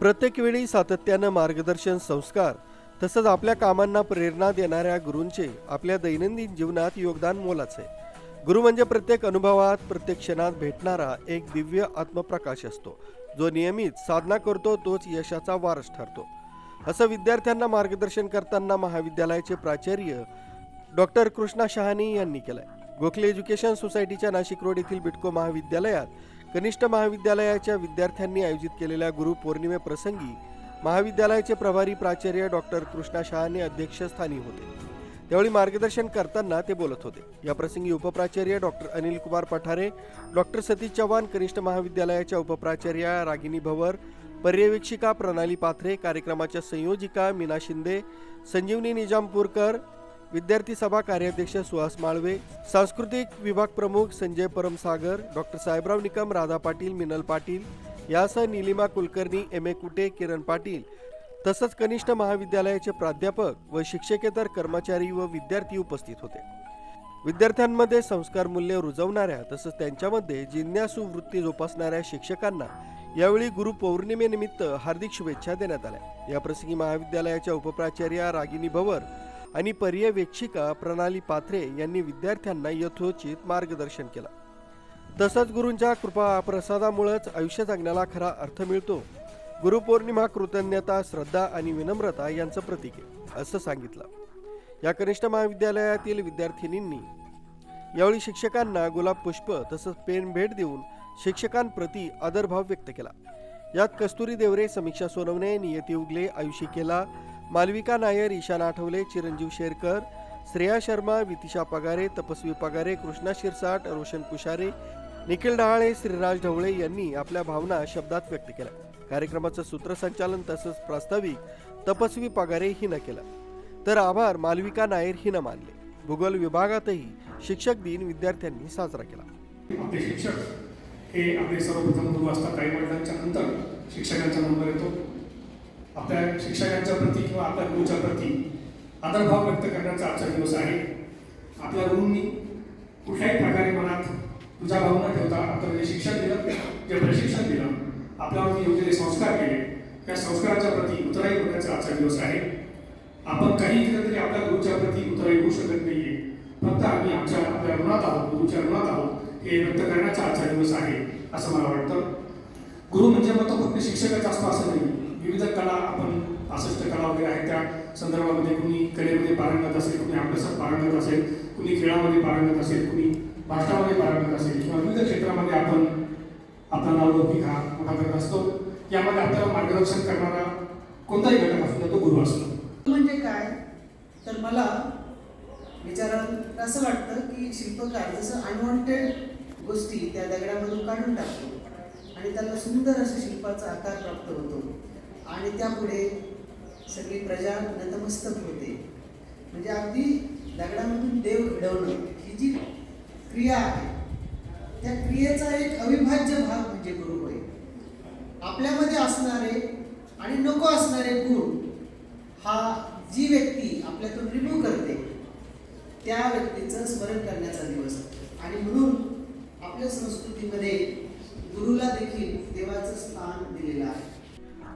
प्रत्येक वेळी सातत्यानं मार्गदर्शन संस्कार तसंच आपल्या कामांना प्रेरणा देणाऱ्या गुरूंचे आपल्या दैनंदिन जीवनात योगदान मोलाचे गुरु म्हणजे प्रत्येक अनुभवात प्रत्येक क्षणात भेटणारा एक दिव्य आत्मप्रकाश असतो. जो नियमित साधना करतो तोच यशाचा वारस ठरतो. असं विद्यार्थ्यांना मार्गदर्शन करताना महाविद्यालयाचे प्राचार्य डॉक्टर कृष्णा शहानी यांनी केलंय. गोखले एज्युकेशन सोसायटीच्या नाशिक रोड येथील बिटको महाविद्यालयात कनिष्ठ महाविद्यालयाच्या विद्यार्थ्यांनी आयोजित केलेल्या गुरुपौर्णिमेप्रसंगी महाविद्यालयाचे प्रभारी प्राचार्य डॉक्टर कृष्णा शहाने अध्यक्षस्थानी होते. त्यावेळी मार्गदर्शन करताना ते बोलत होते. या प्रसंगी उपप्राचार्य डॉक्टर अनिल कुमार पठारे डॉक्टर सतीश चव्हाण कनिष्ठ महाविद्यालयाच्या उपप्राचार्या रागिनी भवर पर्यवेक्षिका प्रणाली पाथरे कार्यक्रमाच्या संयोजिका मीना शिंदे संजीवनी निजामपूरकर विद्यार्थी सभा कार्याध्यक्ष सुहास माळवे सांस्कृतिक विभाग प्रमुख संजय परमसागर डॉक्टर साहेबराव निकम राधा पाटील मिनल पाटील यासह निलिमा कुलकर्णी एम ए कुटे किरण पाटील. तसंच कनिष्ठ महाविद्यालयाचे प्राध्यापक व शिक्षकेतर कर्मचारी व विद्यार्थी उपस्थित होते. विद्यार्थ्यांमध्ये संस्कार मूल्य रुजवणाऱ्या तसंच त्यांच्यामध्ये जिज्ञासू वृत्ती जोपासणाऱ्या शिक्षकांना यावेळी गुरु पौर्णिमेनिमित्त हार्दिक शुभेच्छा देण्यात आल्या. याप्रसंगी महाविद्यालयाच्या उपप्राचार्या रागिनी भवर आणि पर्यवेक्षिका प्रणाली पात्रे यांनी विद्यार्थ्यांना यथोचित मार्गदर्शन केलं. तसंच गुरूंच्या कृपा प्रसादामुळेच आयुष्य जगण्याला खरा अर्थ मिळतो. गुरुपौर्णिमा कृतज्ञता श्रद्धा आणि विनम्रता यांचं प्रतीक आहे असं सांगितलं. या कनिष्ठ महाविद्यालयातील विद्यार्थिनींनी यावेळी शिक्षकांना गुलाब पुष्प तसंच पेन भेट देऊन शिक्षकांप्रती आदरभाव व्यक्त केला. यात कस्तुरी देवरे समीक्षा सोनवणे नियती उगले आयुषी केला मालविका नायर ईशान आठवले चिरंजीव शेरकर श्रेया शर्मा वितिशा पगारे तपस्वी पगारे कृष्णा शिरसाट रोशन कुशारे निखिल डहाळे श्रीराज ढवळे यांनी आपल्या भावना शब्दात व्यक्त केल्या. कार्यक्रमाचं सूत्रसंचालन तसंच प्रास्ताविक तपस्वी पगारे हिनं केलं. तर आभार मालविका नायर हिनं मानले. भूगोल विभागातही शिक्षक दिन विद्यार्थ्यांनी साजरा केला. आपले शिक्षक हे आपले सर्वप्रथम गुरु असतात काही वर्षांच्या नंतर शिक्षकांचा नंबर येतो. आपल्या शिक्षकांच्या प्रती किंवा आपल्या गुरुच्या प्रती आदरभाव व्यक्त करण्याचा आजचा दिवस आहे. आपल्या गुरुंनी कुठल्याही प्रकारे मनात तुझा भाव न ठेवता आपल्याला जे शिक्षण दिलं जे प्रशिक्षण दिलं आपल्यावरती योग्य जे संस्कार केले त्या संस्काराच्या प्रती उतराई होण्याचा आजचा दिवस आहे. आपण काही केलं तरी आपल्या गुरुच्या प्रती उतराई होऊ शकत नाहीये. फक्त आम्ही आमच्या आपल्या ऋणात आहोत गुरुच्या ऋणात आहोत हे व्यक्त करण्याचा आजचा दिवस आहे असं मला वाटतं. गुरु म्हणजे मग तो फक्त शिक्षकच असतो असं नाही. विविध कला आपण पासष्ट कला वगैरे आहेत त्या संदर्भामध्ये कुणी कलेमध्ये पारंगत असेल कुणी अभ्यासात पारंगत असेल कुणी खेळामध्ये पारंगत असेल कुणी भाषणामध्ये पारंगत असेल किंवा विविध क्षेत्रामध्ये आपण आपला नावलौकिक हा मोठा करत असतो. यामध्ये आपल्याला मार्गदर्शन करणारा कोणताही घटक असतो तो गुरु असतो. म्हणजे काय? तर मला विचारात असं वाटतं की शिल्पकार जसं अनवॉन्टेड गोष्टी त्या दगडामधून काढून टाकतो आणि त्याला सुंदर असं शिल्पाचा आकार प्राप्त होतो. आणि त्यापुढे सगळी प्रजा नतमस्तक होते. म्हणजे अगदी दगडामधून देव घडवणं ही जी क्रिया आहे त्या क्रियेचा एक अविभाज्य भाग म्हणजे गुरु होय आपल्यामध्ये असणारे आणि नको असणारे गुण हा जी व्यक्ती आपल्यातून रिमूव्ह करते त्या व्यक्तीचं स्मरण करण्याचा दिवस. आणि म्हणून आपल्या संस्कृतीमध्ये गुरुला देखील देवाचं स्थान